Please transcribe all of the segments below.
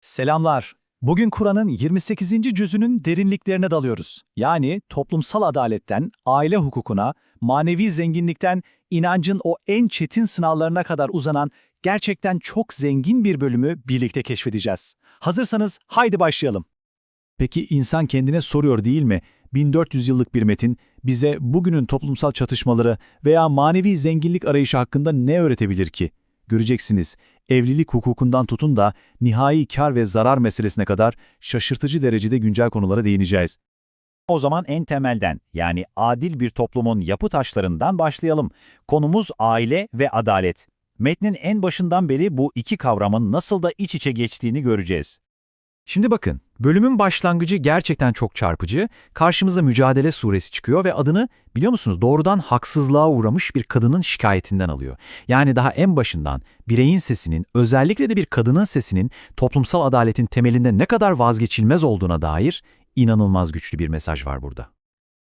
Selamlar. Bugün Kur'an'ın 28. cüzünün derinliklerine dalıyoruz. Yani toplumsal adaletten, aile hukukuna, manevi zenginlikten, inancın o en çetin sınavlarına kadar uzanan gerçekten çok zengin bir bölümü birlikte keşfedeceğiz. Hazırsanız haydi başlayalım. Peki insan kendine soruyor değil mi? 1400 yıllık bir metin bize bugünün toplumsal çatışmaları veya manevi zenginlik arayışı hakkında ne öğretebilir ki? Göreceksiniz, evlilik hukukundan tutun da nihai kar ve zarar meselesine kadar şaşırtıcı derecede güncel konulara değineceğiz. O zaman en temelden yani adil bir toplumun yapı taşlarından başlayalım. Konumuz aile ve adalet. Metnin en başından beri bu iki kavramın nasıl da iç içe geçtiğini göreceğiz. Şimdi bakın, bölümün başlangıcı gerçekten çok çarpıcı. Karşımıza Mücadele Suresi çıkıyor ve adını biliyor musunuz doğrudan haksızlığa uğramış bir kadının şikayetinden alıyor. Yani daha en başından bireyin sesinin, özellikle de bir kadının sesinin toplumsal adaletin temelinde ne kadar vazgeçilmez olduğuna dair inanılmaz güçlü bir mesaj var burada.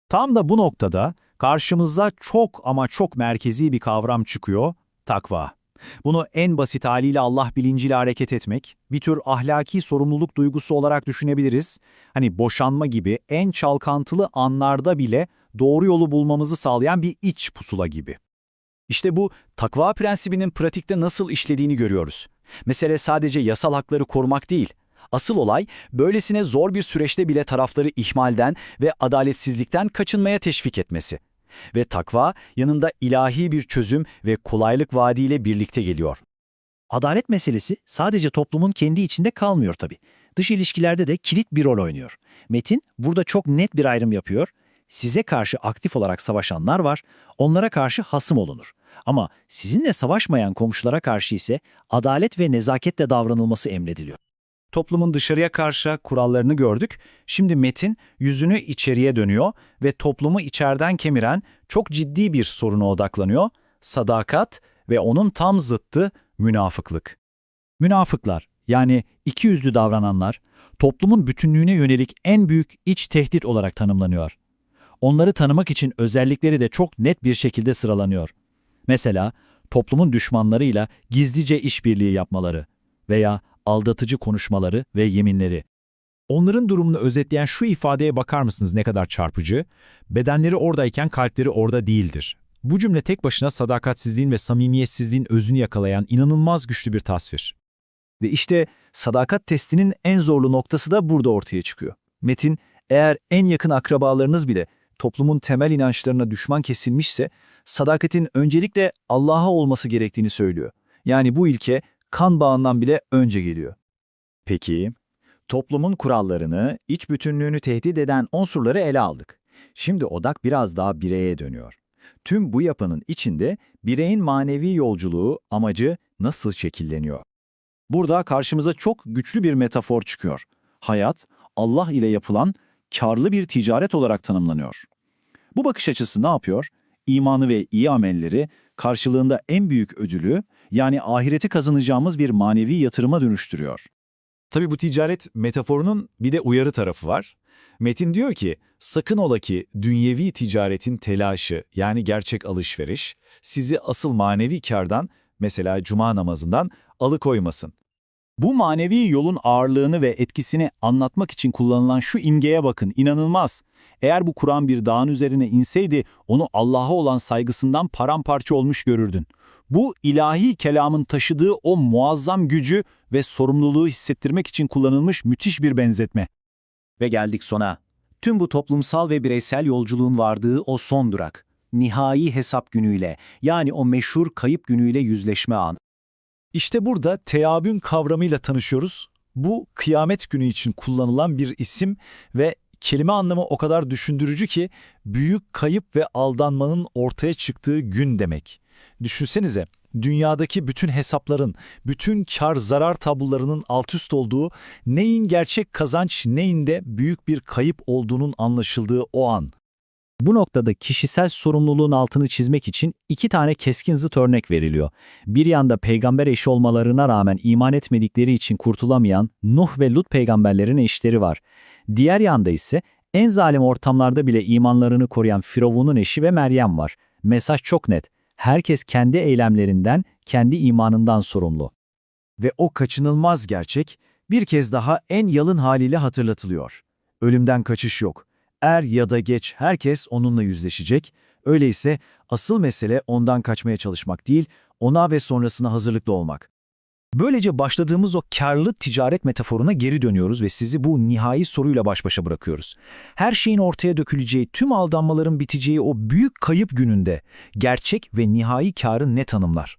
Tam da bu noktada karşımıza çok ama çok merkezi bir kavram çıkıyor, takva. Bunu en basit haliyle Allah bilinciyle hareket etmek, bir tür ahlaki sorumluluk duygusu olarak düşünebiliriz. Hani boşanma gibi en çalkantılı anlarda bile doğru yolu bulmamızı sağlayan bir iç pusula gibi. İşte bu takva prensibinin pratikte nasıl işlediğini görüyoruz. Mesele sadece yasal hakları korumak değil. Asıl olay böylesine zor bir süreçte bile tarafları ihmalden ve adaletsizlikten kaçınmaya teşvik etmesi. Ve takva yanında ilahi bir çözüm ve kolaylık vaadiyle birlikte geliyor. Adalet meselesi sadece toplumun kendi içinde kalmıyor tabii. Dış ilişkilerde de kilit bir rol oynuyor. Metin burada çok net bir ayrım yapıyor. Size karşı aktif olarak savaşanlar var, onlara karşı hasım olunur. Ama sizinle savaşmayan komşulara karşı ise adalet ve nezaketle davranılması emrediliyor. Toplumun dışarıya karşı kurallarını gördük. Şimdi Metin yüzünü içeriye dönüyor ve toplumu içeriden kemiren çok ciddi bir soruna odaklanıyor. Sadakat ve onun tam zıttı münafıklık. Münafıklar yani iki yüzlü davrananlar toplumun bütünlüğüne yönelik en büyük iç tehdit olarak tanımlanıyor. Onları tanımak için özellikleri de çok net bir şekilde sıralanıyor. Mesela toplumun düşmanlarıyla gizlice işbirliği yapmaları veya aldatıcı konuşmaları ve yeminleri. Onların durumunu özetleyen şu ifadeye bakar mısınız ne kadar çarpıcı? Bedenleri oradayken kalpleri orada değildir. Bu cümle tek başına sadakatsizliğin ve samimiyetsizliğin özünü yakalayan inanılmaz güçlü bir tasvir. Ve işte sadakat testinin en zorlu noktası da burada ortaya çıkıyor. Metin, eğer en yakın akrabalarınız bile toplumun temel inançlarına düşman kesilmişse, sadakatin öncelikle Allah'a olması gerektiğini söylüyor. Yani bu ilke kan bağından bile önce geliyor. Peki, toplumun kurallarını, iç bütünlüğünü tehdit eden unsurları ele aldık. Şimdi odak biraz daha bireye dönüyor. Tüm bu yapının içinde bireyin manevi yolculuğu, amacı nasıl şekilleniyor? Burada karşımıza çok güçlü bir metafor çıkıyor. Hayat, Allah ile yapılan karlı bir ticaret olarak tanımlanıyor. Bu bakış açısı ne yapıyor? İmanı ve iyi amelleri karşılığında en büyük ödülü, yani ahireti kazanacağımız bir manevi yatırıma dönüştürüyor. Tabi bu ticaret metaforunun bir de uyarı tarafı var. Metin diyor ki, sakın ola ki dünyevi ticaretin telaşı yani gerçek alışveriş sizi asıl manevi kardan, mesela cuma namazından alıkoymasın. Bu manevi yolun ağırlığını ve etkisini anlatmak için kullanılan şu imgeye bakın, inanılmaz. Eğer bu Kur'an bir dağın üzerine inseydi, onu Allah'a olan saygısından paramparça olmuş görürdün. Bu ilahi kelamın taşıdığı o muazzam gücü ve sorumluluğu hissettirmek için kullanılmış müthiş bir benzetme. Ve geldik sona. Tüm bu toplumsal ve bireysel yolculuğun vardığı o son durak. Nihai hesap günüyle, yani o meşhur kayıp günüyle yüzleşme anı. İşte burada teabün kavramıyla tanışıyoruz. Bu kıyamet günü için kullanılan bir isim ve kelime anlamı o kadar düşündürücü ki büyük kayıp ve aldanmanın ortaya çıktığı gün demek. Düşünsenize, dünyadaki bütün hesapların, bütün kar zarar tablolarının alt üst olduğu, neyin gerçek kazanç, neyin de büyük bir kayıp olduğunun anlaşıldığı o an. Bu noktada kişisel sorumluluğun altını çizmek için iki tane keskin zıt örnek veriliyor. Bir yanda peygamber eşi olmalarına rağmen iman etmedikleri için kurtulamayan Nuh ve Lut peygamberlerin eşleri var. Diğer yanda ise en zalim ortamlarda bile imanlarını koruyan Firavun'un eşi ve Meryem var. Mesaj çok net. Herkes kendi eylemlerinden, kendi imanından sorumlu. Ve o kaçınılmaz gerçek, bir kez daha en yalın haliyle hatırlatılıyor. Ölümden kaçış yok. Er ya da geç herkes onunla yüzleşecek. Öyleyse asıl mesele ondan kaçmaya çalışmak değil, ona ve sonrasına hazırlıklı olmak. Böylece başladığımız o karlı ticaret metaforuna geri dönüyoruz ve sizi bu nihai soruyla baş başa bırakıyoruz. Her şeyin ortaya döküleceği, tüm aldanmaların biteceği o büyük kayıp gününde gerçek ve nihai karı ne tanımlar?